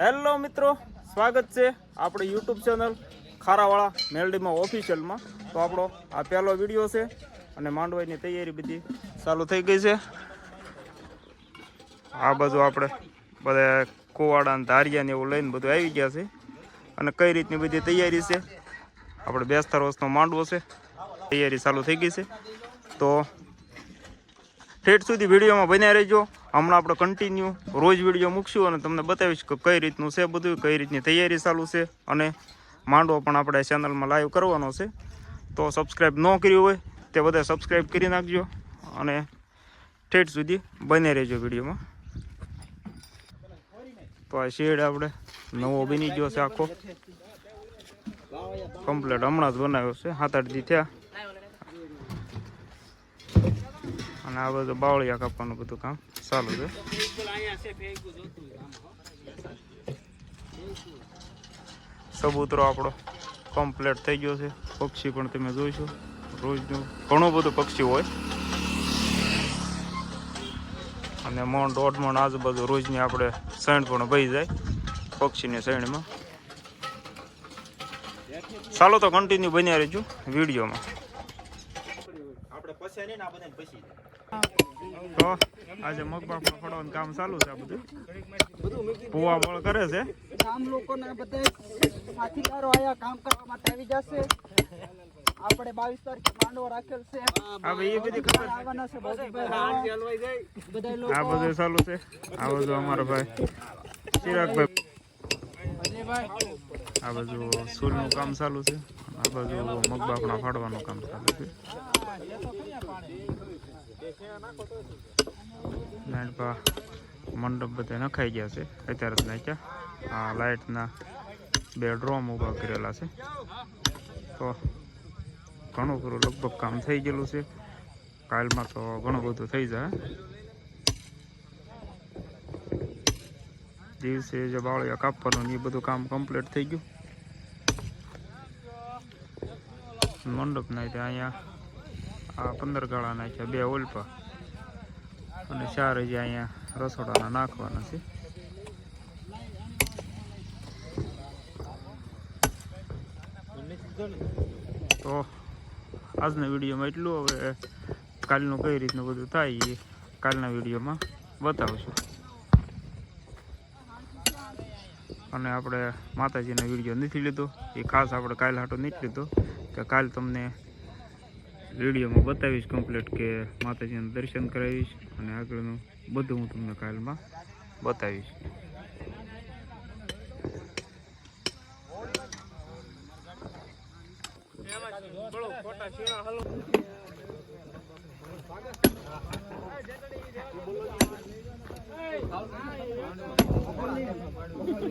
Hello મિત્રો, સ્વાગત છે આપણે યુટ્યુબ ચેનલ ખારાવાળા મેલડીમાં ઓફિશિયલમાં તો આપણો આ પહેલો વીડિયો છે અને માંડવાની તૈયારી બધી ચાલુ થઈ ગઈ છે. આ બાજુ આપણે બધા કુવાડા ને ધારિયા ને એવું લઈને બધું આવી ગયા છે. અને કઈ રીતની બધી તૈયારી છે? આપણે બેસતા વર્ષનો માંડવો છે. તૈયારી ચાલુ થઈ ગઈ છે. તો ઠેઠ સુધી વિડીયોમાં બન્યા રહેજો. હમણાં આપણે કન્ટિન્યુ રોજ વીડિયો મૂકશું અને તમને બતાવીશ કે કઈ રીતનું છે બધું, કઈ રીતની તૈયારી ચાલુ છે અને માંડવો પણ આપણે ચેનલમાં લાઈવ કરવાનો છે. તો સબસ્ક્રાઈબ ન કર્યું હોય તે બધા સબસ્ક્રાઈબ કરી નાખજો અને ઠેઠ સુધી બને રહેજો વિડીયોમાં તો આ શેડ આપણે નવો બની ગયો છે આખો. કમ્પ્લીટ હમણાં જ બનાવ્યો છે. સાત આઠ થયા. અને આ બધું બાવળિયા કાપવાનું બધું કામ ચાલુ છે. સબૂતરો આપણો કમ્પ્લીટ થઈ ગયો છે. પક્ષી પણ તમે જોઈશો. રોજનું ઘણું બધું પક્ષી હોય. અને મણ દોઢ મણ આજુબાજુ રોજની આપણે સૈણ પણ ભઈ જાય પક્ષીની સૈણમાં. ચાલો તો કન્ટિન્યુ બન્યા રહેજો વિડીયોમાં. આપણે પછી નહીં આ બધા પછી તો આજે મગબાપ ફળવાનું કામ ચાલુ છે બધું. પુવા બળ કરે છે. ગામ લોકોને બધે સાથીદારો આયા કામ કરવા માટે આવી જશે. આપણે બાવીસ તારીખે માંડવો રાખેલ છે. હવે એ બધી ખબર આવવાના છે બધા બધા. લોકો આ બધું ચાલુ છે. આ બધું અમારા ભાઈ. ચિરાગભાઈ. આ બાજુ સૂલનું કામ ચાલુ છે. આ બાજુ મગબાપના ફાડવાનું કામ ચાલુ છે. નાનપા મંડપ બધા નખાઈ ગયા છે. અત્યારે જ નાખ્યા. આ લાઇટના બે ડ્રોમ ઊભા કરેલા છે. તો ઘણું ખરું લગભગ કામ થઈ ગયેલું છે. કાલમાં તો ઘણું બધું થઈ જાય. દિવસે જે બાવળિયા કાપવાનું એ બધું કામ કમ્પ્લીટ થઈ ગયું. મંડપ નાખ્યા અહીંયા, આ પંદર ગાળા નાખ્યા બે ઓલપા. અને ચાર હજી અહીંયા રસોડાના નાખવાના છે. તો આજના વિડીયોમાં એટલું. હવે કાલનું કઈ રીતનું બધું થાય એ કાલના વિડીયોમાં બતાવશું. અને આપણે માતાજીનો વીડિયો નથી લીધો. એ ખાસ આપણે કાલ હાટો નથી લીધો કે કાલ તમને વિડીયોમાં બતાવીશ કમ્પ્લીટ કે માતાજીનું દર્શન કરાવીશ અને આગળનું બધું હું તમને કાલમાં બતાવીશ.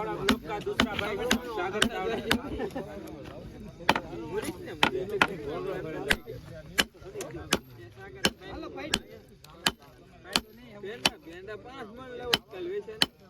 चावड़ा ब्लॉक का दूसरा भाई सागर चावड़ा हेलो भाई गेंदा पांच मन लो कलवेशन